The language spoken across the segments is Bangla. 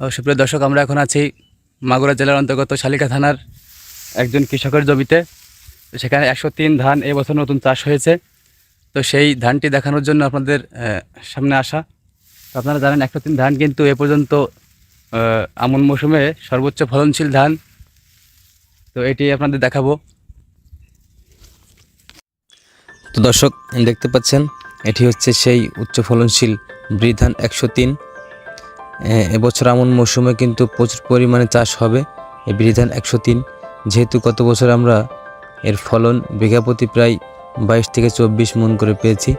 সুপ্রিয় দর্শক, আমরা এখন আছি মাগুরা জেলার অন্তর্গত শালিকা থানার একজন কৃষকের জমিতে। সেখানে একশো তিন ধান এবছর নতুন চাষ হয়েছে। তো সেই ধানটি দেখানোর জন্য আপনাদের সামনে আসা। তো আপনারা জানেন, একশো তিন ধান কিন্তু এ পর্যন্ত আমন মৌসুমে সর্বোচ্চ ফলনশীল ধান। তো এটি আপনাদের দেখাবো। তো দর্শক, দেখতে পাচ্ছেন, এটি হচ্ছে সেই উচ্চ ফলনশীল বৃধান একশো তিন। এবছর আমন মৌসুমে কিন্তু প্রচুর পরিমাণে চাষ হবে এই বৃধান একশো তিন। যেহেতু গত বছর আমরা এর ফলন বিঘা প্রতি প্রায় বাইশ থেকে চব্বিশ মন করে পেয়েছি,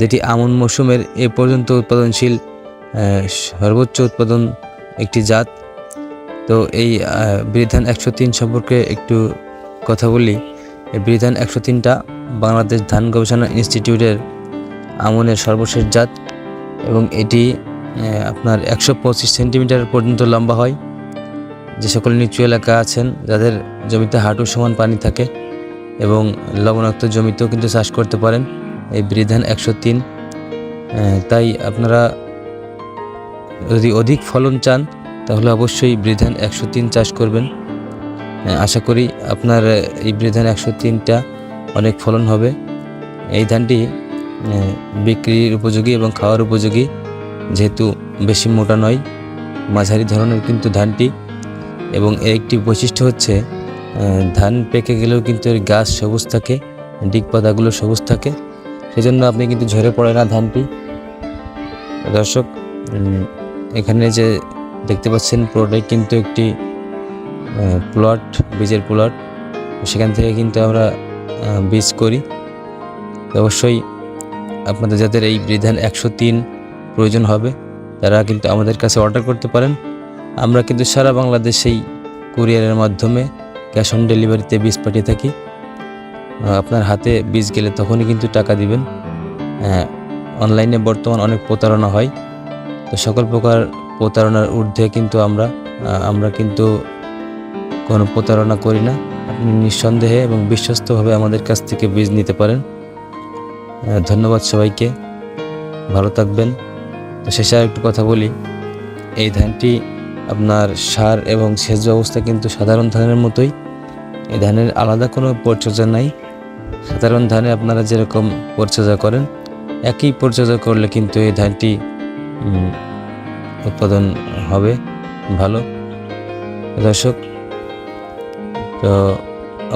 যেটি আমন মৌসুমের এ পর্যন্ত উৎপাদনশীল সর্বোচ্চ উৎপাদন একটি জাত। তো এই বৃধান একশো তিন সম্পর্কে একটু কথা বলি। এই বৃধান একশো তিনটা বাংলাদেশ ধান গবেষণা ইনস্টিটিউটের আমনের সর্বশেষ জাত এবং এটি আপনার একশো পঁচিশ সেন্টিমিটার পর্যন্ত লম্বা হয়। যে সকল নিচু এলাকা আছেন, যাদের জমিতে হাঁটু সমান পানি থাকে এবং লবণাক্ত জমিতেও কিন্তু চাষ করতে পারেন, এই বৃধান একশো তিন। তাই আপনারা যদি অধিক ফলন চান, তাহলে অবশ্যই বৃধান একশো তিন চাষ করবেন। আশা করি আপনার এই বৃধান একশো তিনটা অনেক ফলন হবে। এই ধানটি বিক্রির উপযোগী এবং খাওয়ার উপযোগী। যেহেতু বেশি মোটা নয়, মাঝারি ধরনের কিন্তু ধানটি। এবং এর একটি বৈশিষ্ট্য হচ্ছে ধান পেকে গেলেও কিন্তু এর গাছ সবুজ থাকে, ডিগ পাতাগুলো সবুজ থাকে। সেজন্য আপনি কিন্তু ঝরে পড়ে না ধানটি। দর্শক এখানে যে দেখতে পাচ্ছেন, পুরোটাই কিন্তু একটি প্লট, বীজের প্লট। সেখান থেকে কিন্তু আমরা বীজ করি। অবশ্যই আপনাদের যাদের এই বৃধান একশো তিন প্রয়োজন হবে, তারা কিন্তু আমাদের কাছে অর্ডার করতে পারেন। আমরা কিন্তু সারা বাংলাদেশেই কুরিয়ারের মাধ্যমে ক্যাশ অন ডেলিভারিতে বীজ পাঠিয়ে থাকি। আপনার হাতে বীজ গেলে তখনই কিন্তু টাকা দিবেন। অনলাইনে বর্তমান অনেক প্রতারণা হয়। তো সকল প্রকার প্রতারণার ঊর্ধ্বে কিন্তু আমরা আমরা কিন্তু কোনো প্রতারণা করি না। আপনি নিঃসন্দেহে এবং বিশ্বস্তভাবে আমাদের কাছ থেকে বীজ নিতে পারেন। ধন্যবাদ সবাইকে। ভালো থাকবেন। তো শেষে একটু কথা বলি। এই ধানটি আপনার সার এবং সেচ ব্যবস্থা কিন্তু সাধারণ ধানের মতোই। এই ধানের আলাদা কোনো পরিচর্যা নাই। সাধারণ ধানে আপনারা যেরকম পরিচর্যা করেন, একই পরিচর্যা করলে কিন্তু এই ধানটি উৎপাদন হবে ভালো। দর্শক, তো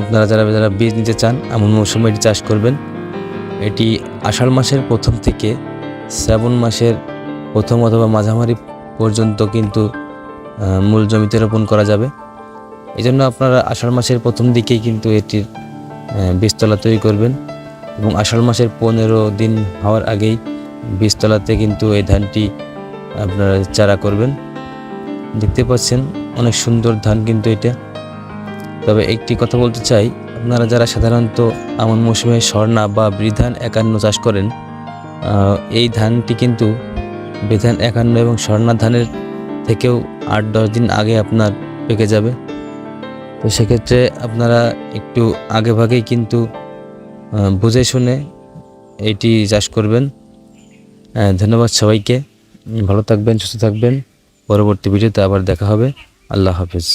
আপনারা যারা যারা বীজ নিতে চান, এমন মৌসুমে এটি চাষ করবেন। এটি আষাঢ় মাসের প্রথম থেকে শ্রাবণ মাসের প্রথম অথবা মাঝামারি পর্যন্ত কিন্তু মূল জমিতে রোপণ করা যাবে। এই জন্য আপনারা আষাঢ় মাসের প্রথম দিকেই কিন্তু এটির বীজতলা তৈরি করবেন এবং আষাঢ় মাসের পনেরো দিন হওয়ার আগেই বীজতলাতে কিন্তু এই ধানটি আপনারা চারা করবেন। দেখতে পাচ্ছেন অনেক সুন্দর ধান কিন্তু এটা। তবে একটি কথা বলতে চাই, আপনারা যারা সাধারণত আমন মৌসুমে স্বর্ণা বা বৃধান একান্ন চাষ করেন এই ধানটি কিন্তু বৃধান একান্ন এবং স্বর্ণা ধানের থেকেও আট দশ দিন আগে আপনার পেকে যাবে। তো সেক্ষেত্রে আপনারা একটু আগে ভাগেই কিন্তু বুঝে শুনে এটি চাষ করবেন। ধন্যবাদ সবাইকে। ভালো থাকবেন, সুস্থ থাকবেন। পরবর্তী ভিডিওতে আবার দেখা হবে। আল্লাহ হাফেজ।